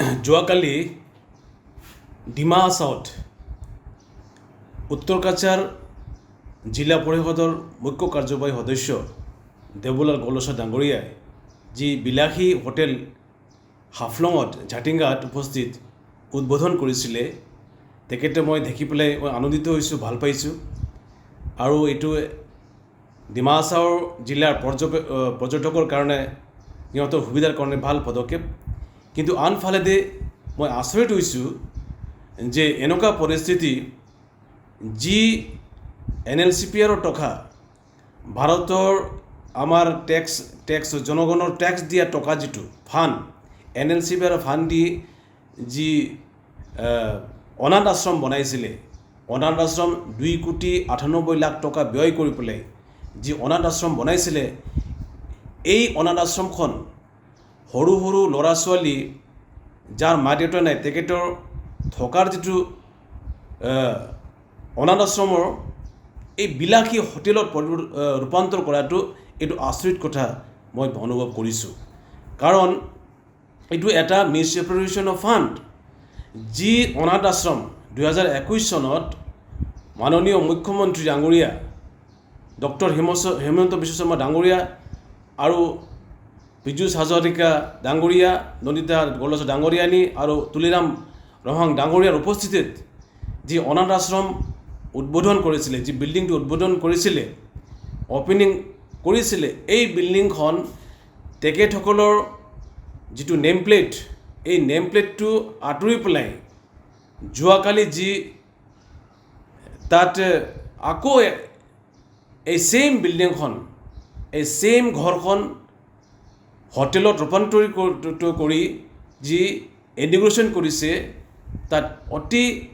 যোৱাকালি ডিমা হাছাওত উত্তৰ কাছাৰ জিলা পৰিষদৰ মুখ্য কাৰ্যবাহী সদস্য দেৱলাল গলচা ডাঙৰীয়াই যি বিলাসী হোটেল হাফলঙত ঝাটিংগাত উপস্থিত উদ্বোধন কৰিছিলে তেখেতে মই দেখি পেলাই মই আনন্দিত হৈছোঁ, ভালো পাইছোঁ। আৰু এইটো ডিমা হাছাওৰ জিলাৰ পৰ্যটকৰ কাৰণে সিহঁতৰ সুবিধাৰ কাৰণে ভালো পদক্ষেপ। কিন্তু আনফালেদি মই আচৰিত হৈছোঁ যে এনেকুৱা পৰিস্থিতি যি এন এল চি পি আৰৰ টকা ভাৰতৰ আমাৰ টেক্স টেক্স, জনগণৰ টেক্স দিয়া টকা যিটো fund, N L C P আৰৰ ফাণ্ড দি যি অনাথ আশ্ৰম বনাইছিলে, অনাথ আশ্ৰম দুই কোটি আঠানব্বৈ লাখ টকা ব্যয় কৰি পেলাই যি অনাথ আশ্ৰম বনাইছিলে, এই অনাথ আশ্ৰমখন সৰু সৰু ল'ৰা ছোৱালী যাৰ মা দেউতা নাই, তেখেতৰ থকাৰ যিটো অনাথ আশ্ৰমৰ এই বিলাসী হোটেলত ৰূপান্তৰ কৰাটো এইটো আচৰিত কথা মই অনুভৱ কৰিছোঁ। কাৰণ এইটো এটা মিছএপ্ৰৰিয়েশ্যন অফ ফাণ্ড, যি অনাথ আশ্ৰম দুহেজাৰ একৈছ চনত মাননীয় মুখ্যমন্ত্ৰী ডাঙৰীয়া, ডক্টৰ হিমচ, হেমন্ত বিশ্ব শৰ্মা ডাঙৰীয়া আৰু পীযুষ হাজৰিকা ডাঙৰীয়া নন্দিতা গলচ ডাঙৰীয়ানী আৰু তুলিৰাম ৰহাং ডাঙৰীয়াৰ উপস্থিতিত যি অনাথ আশ্ৰম উদ্বোধন কৰিছিলে, যি বিল্ডিংটো উদ্বোধন কৰিছিলে অ'পেনিং কৰিছিলে, এই বিল্ডিংখন তেখেতসকলৰ যিটো নেম প্লেট এই নেম প্লেটটো আঁতৰি পেলাই যোৱাকালি যি তাত আকৌ এই ছেইম বিল্ডিংখন, এই ছেইম ঘৰখন হোটেলত ৰূপান্তৰি কৰ- যি ইনিগ্ৰেশ্যন কৰিছে, তাত অতি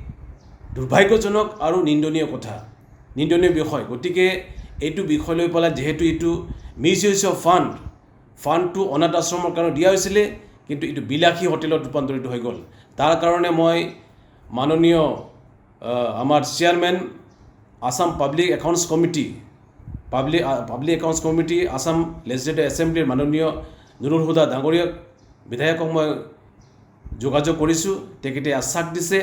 দুৰ্ভাগ্যজনক আৰু নিন্দনীয় কথা। নিন্দনীয় বিষয়। গতিকে এইটো বিষয় লৈ পেলাই যিহেতু এইটো মিছ ইউজ অফ ফাণ্ড, ফাণ্ডটো অনাথ আশ্ৰমৰ কাৰণে দিয়া হৈছিলে, কিন্তু এইটো বিলাসী হোটেলত ৰূপান্তৰিত হৈ গ'ল। তাৰ কাৰণে মই মাননীয় আমাৰ chairman, Assam public accounts committee, public public accounts committee, Assam legislative এছেম্বলিৰ মাননীয় নুৰুল হুদা ডাঙৰীয়াক বিধায়কক মই যোগাযোগ কৰিছোঁ তেখেতে আশ্বাস দিছে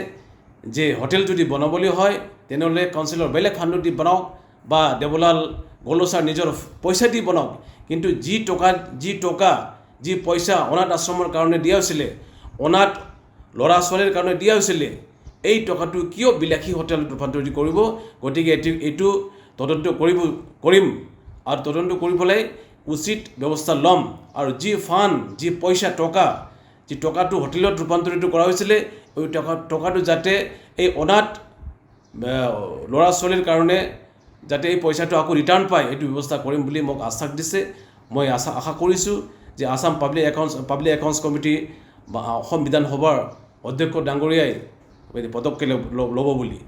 যে হোটেল যদি বনাবলৈ হয়, তেনেহ'লে কাউন্সিলৰ বেলেগ ফাণ্ডত দি বনাওক বা দেৱলাল গলচাৰ নিজৰ পইচা দি বনাওক। কিন্তু যি টকা যি টকা, যি পইচা অনাথ আশ্ৰমৰ কাৰণে দিয়া হৈছিলে, অনাথ ল'ৰা ছোৱালীৰ কাৰণে দিয়া হৈছিলে, এই টকাটো কিয় বিলাসী হোটেলত ৰূপান্তৰিত কৰিব? গতিকে এইটো এইটো তদন্ত কৰিব, কৰিম। আৰু তদন্ত কৰি পেলাই উচিত ব্যৱস্থা ল'ম আৰু যি ফাণ্ড যি পইচা, টকা, যি টকাটো হোটেলত ৰূপান্তৰিত কৰা হৈছিলে এই টকা, টকাটো যাতে এই অনাথ ল'ৰা ছোৱালীৰ কাৰণে যাতে এই পইচাটো আকৌ ৰিটাৰ্ণ পায়, এইটো ব্যৱস্থা কৰিম বুলি মোক আশ্বাস দিছে। মই আশা আশা কৰিছোঁ যে Assam public accounts public accounts committee বা অসম বিধানসভাৰ অধ্যক্ষ ডাঙৰীয়াই পদক্ষেপ ল'ব বুলি।